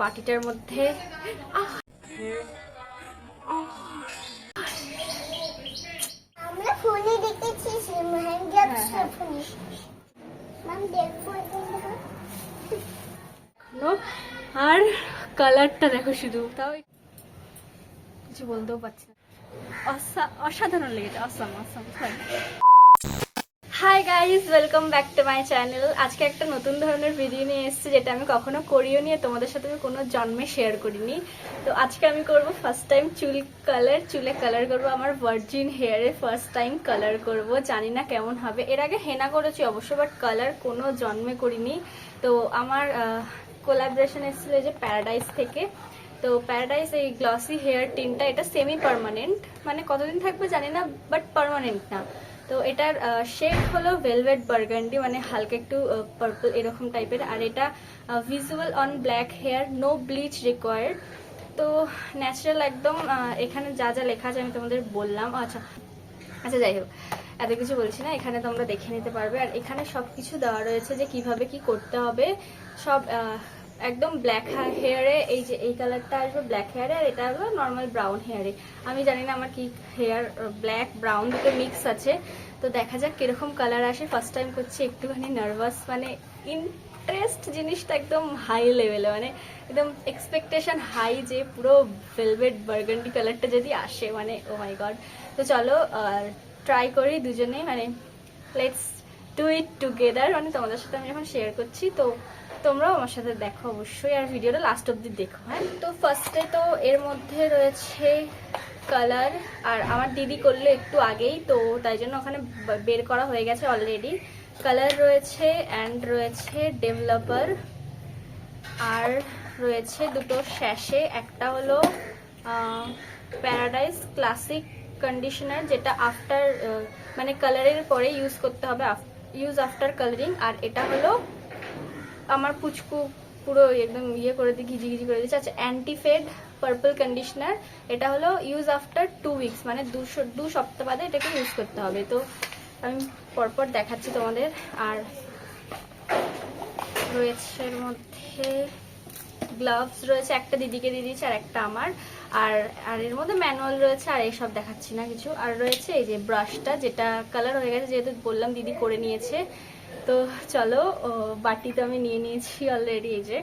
পার্টিটার মধ্যে। দেখো। এখনও আর কালারটা দেখো শুধু। তাও কিছু বলতেও পারছি না। অসাধারণ লেগেছে। Awesome awesome hi guys welcome back to my channel আজকে একটা নতুন ধরনের ভিডিও নিয়ে এসেছি যেটা আমি কখনো করিও নিয়ে তোমাদের সাথে আমি কোনো জন্মে শেয়ার করিনি। তো আজকে আমি করব ফার্স্ট টাইম চুল কালার চুলে কালার করব। আমার ভার্জিন হেয়ারে ফার্স্ট টাইম কালার করব। জানি না কেমন হবে। এর আগে হেনা করেছি অবশ্য বাট কালার কোনো জন্মে করিনি। তো আমার কোলাবরেশন এসেছিল যে প্যারাডাইস থেকে। তো প্যারাডাইস এই গ্লসি হেয়ার টিনটা এটা সেমি পার্মানেন্ট মানে কতদিন থাকবে জানি না বাট পার্মানেন্ট না। তো এটার শেড হলো ভেলভেট বার্গান্ডি মানে হালকা একটু পার্পল এরকম টাইপের আর এটা visual on black hair no bleach required তো ন্যাচারাল একদম এখানে যা যা লেখা আছে আমি তোমাদের বললাম। আচ্ছা। আচ্ছা যাই হোক। এত কিছু বলছি না, এখানে তোমরা দেখে নিতে পারবে। আর এখানে সব কিছু দেওয়া রয়েছে যে কীভাবে কি করতে হবে। সব একদম ব্ল্যাক হেয়ারে এই যে এই কালারটা আসবে ব্ল্যাক হেয়ারে আর এটা আসবে নর্মাল ব্রাউন হেয়ারে আমি জানি না আমার কি হেয়ার ব্ল্যাক ব্রাউন দুটো মিক্স আছে। তো দেখা যাক কীরকম কালার আসে। ফার্স্ট টাইম করছি, একটুখানি নার্ভাস মানে ইন্টারেস্ট জিনিসটা একদম হাই লেভেলে মানে একদম এক্সপেকটেশন হাই যে পুরো ভেলভেট বার্গান্ডি কালারটা যদি আসে মানে ও মাই গড তো চলো ট্রাই করি দুজনেই মানে লেটস ডু ইট টুগেদার মানে তোমাদের সাথে আমি যখন শেয়ার করছি। তো তোমরাও আমার সাথে দেখো অবশ্যই, আর ভিডিওটা লাস্ট অব্দি দেখো হ্যাঁ? তো ফার্স্টে তো এর মধ্যে রয়েছে কালার আর আমার দিদি করল একটু আগেই, তো তাই জন্য ওখানে বের করা হয়ে গেছে অলরেডি কালার রয়েছে অ্যান্ড রয়েছে ডেভেলপার আর রয়েছে দুটো শ্যাশে একটা হলো প্যারাডাইস ক্লাসিক কন্ডিশনার যেটা আফটার মানে কালারের পরে ইউজ করতে হবে ইউজ আফটার কালারিং আর এটা হলো আমার পুচকু পুরো একদম ইয়ে করে দিই ঘিজি ঘিজি করে দিচ্ছে আচ্ছা অ্যান্টিফেড পার্পল কন্ডিশনার এটা হলো ইউজ আফটার টু উইকস মানে দুশো দু সপ্তাহ বাদে এটাকে ইউজ করতে হবে। তো আমি পরপর দেখাচ্ছি তোমাদের। আর রয়েছে এর মধ্যে গ্লাভস রয়েছে, একটা দিদিকে দিয়ে দিয়েছে আর একটা আমার। আর আর এর মধ্যে ম্যানুয়াল রয়েছে, আর এইসব দেখাচ্ছি না কিছু। আর রয়েছে এই যে ব্রাশটা যেটা কালার হয়ে গেছে, যেহেতু বললাম দিদি করে নিয়েছে। তো চলো ও, বাটি তো আমি নিয়ে নিয়েছি অলরেডি এই যে।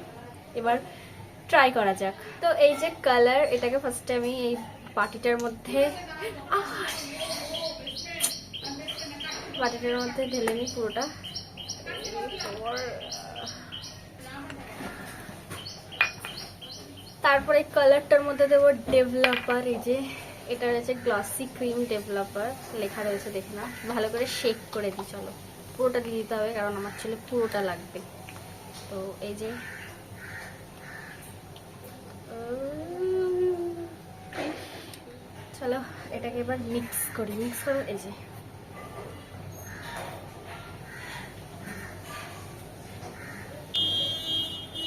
এবার ট্রাই করা যাক। তো এই যে কালার এটাকে ফার্স্টে আমি এই বাটিটার মধ্যে বাটিটার মধ্যে ঢেলে নিই পুরোটা। এরপর তারপরে কালারটার মধ্যে দেবো ডেভেলপার এই যে এটা রয়েছে গ্লসি ক্রিম ডেভেলপার লেখা রয়েছে দেখে না ভালো করে শেক করে দিই চলো। পুরোটা দিয়ে দিতে হবে, কারণ আমার ছেলে পুরোটা লাগবে। তো এই যে, চলো এটাকে এবার মিক্স করি মিক্স করো, এই যে।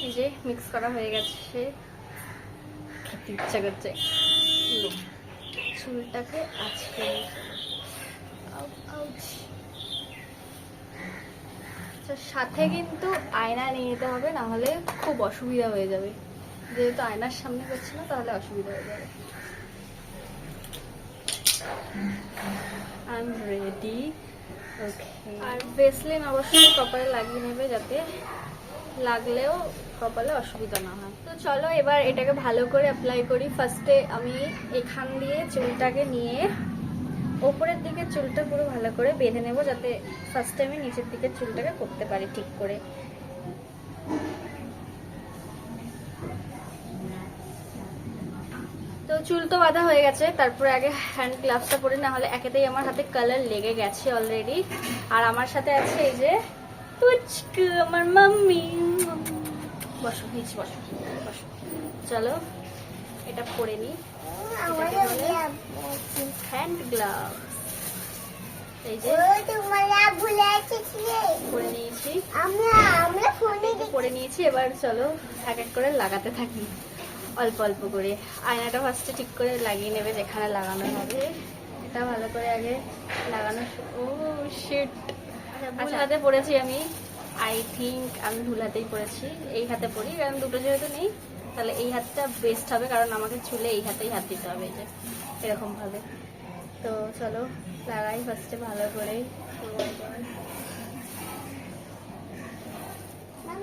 এই যে মিক্স করা হয়ে গেছে। খেতে ইচ্ছা করছে। চুলটাকে আজকে সাথে কিন্তু আয়না নিয়ে যেতে হবে, না হলে খুব অসুবিধা হয়ে যাবে। যেহেতু আয়নার সামনে করছি না, তাহলে অসুবিধা হয়ে যাবে। আই এম রেডি ওকে আর ব্রেসলেন অবশ্যই কপালে লাগিয়ে নেবে যাতে লাগলেও কপালে অসুবিধা না হয়। তো চলো এবার এটাকে ভালো করে অ্যাপ্লাই করি। ফার্স্টে আমি এখান দিয়ে চুলটাকে নিয়ে ওপরের দিকে চুলটা পুরো ভালো করে বেঁধে নেব যাতে ফার্স্ট টাইমে নিচের দিকে চুলটাকে করতে পারি ঠিক করে। তো চুল তো বাঁধা হয়ে গেছে, তারপরে আগে হ্যান্ড গ্লাভসটা পরে না হলে একেতেই আমার হাতে কালার লেগে গেছে অলরেডি আর আমার সাথে আছে এই যে পুচকু, আমার মাম্মি। বসো, নিচে বসো বসো। চলো, এটা পরে নিই। হ্যান্ড গ্লাভ এই যে পরে নিয়েছি। পরে নিয়েছি এবার চলো এক এক করে লাগাতে থাকি। অল্প অল্প করে। আয়নাটা ফার্স্টে ঠিক করে লাগিয়ে নেবে যেখানে লাগানো হবে। এটা ভালো করে আগে লাগানো ও শিট আচ্ছা হাতে পড়েছি আমি। আই থিঙ্ক আমি ভুল হাতেই পড়েছি। এই হাতে পড়ি কারণ দুটো যেহেতু নেই তাহলে এই হাতটা বেস্ট হবে কারণ আমাকে চুলে এই হাতেই হাত দিতে হবে এই যে এরকম ভাবে। তো চলো লাগাই ফার্স্টে ভালো করে। আমার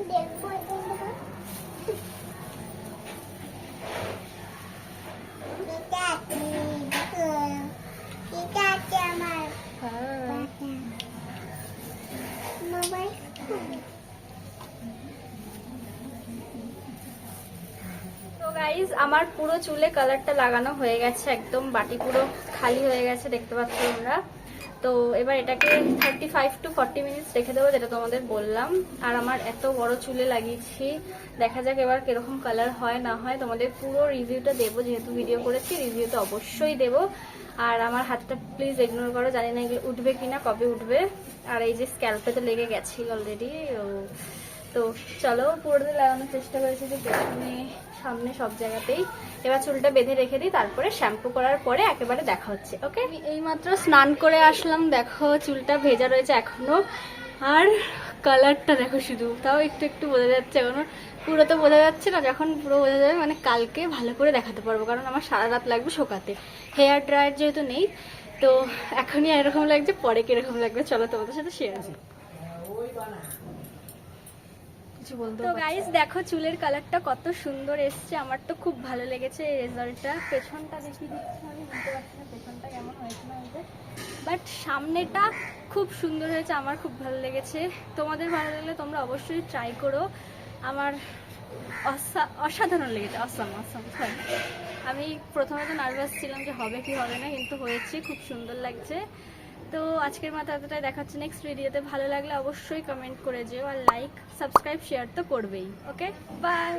মোবাইল তো গাইজ আমার পুরো চুলে কালারটা লাগানো হয়ে গেছে একদম, বাটি পুরো খালি হয়ে গেছে, দেখতে পাচ্ছ তোমরা। তো এবার এটাকে thirty five to forty minutes রেখে দেবো, যেটা তোমাদের বললাম। আর আমার এত বড় চুলে লাগিয়েছি, দেখা যাক এবার কীরকম কালার হয়, না হয়। তোমাদের পুরো রিভিউটা দেবো, যেহেতু ভিডিও করেছি রিভিউটা অবশ্যই দেবো। আর আমার হাতটা প্লিজ ইগনোর করো, জানি না উঠবে কিনা, কবে উঠবে। আর এই যে স্ক্যাল্পে তো লেগে গেছি অলরেডি তো চলো পুরোটা লাগানোর চেষ্টা করেছি যে পেছনে সামনে সব জায়গাতেই। এবার চুলটা বেঁধে রেখে দিই, তারপরে শ্যাম্পু করার পরে একেবারে দেখা হচ্ছে, ওকে? এইমাত্র স্নান করে আসলাম, দেখো চুলটা ভেজা রয়েছে এখনও। আর কালারটা দেখো শুধু, তাও একটু একটু বোঝা যাচ্ছে এখনও। পুরো তো বোঝা যাচ্ছে না, যখন পুরো বোঝা যাবে মানে কালকে ভালো করে দেখাতে পারব, কারণ আমার সারা রাত লাগবে শোকাতে। হেয়ার ড্রায়ার যেহেতু নেই, তো এখনই এরকম লাগছে, পরে কীরকম লাগবে, চলো তোমাদের সাথে শেয়ার করি। কিছু বলতে তো গাইস দেখো চুলের কালারটা কত সুন্দর এসছে। আমার তো খুব ভালো লেগেছে এই রেজাল্টটা পেছনটা দেখিয়ে দিচ্ছি আমি বুঝতে পারছি না পেছনটা কেমন হয়েছে না হয়েছে। বাট সামনেটা খুব সুন্দর হয়েছে আমার খুব ভালো লেগেছে। তোমাদের ভালো লাগলে তোমরা অবশ্যই ট্রাই করো। আমার অসা- অসাধারণ লেগেছে। অসম অসম সরি আমি প্রথমে তো নার্ভাস ছিলাম যে হবে কি হবে না কিন্তু হয়েছে খুব সুন্দর লাগছে। তো আজকের মতো এতটাই দেখাচ্ছে। নেক্সট ভিডিওতে ভালো লাগলে অবশ্যই কমেন্ট করে যেও আর লাইক সাবস্ক্রাইব শেয়ার তো করবেই। Okay bye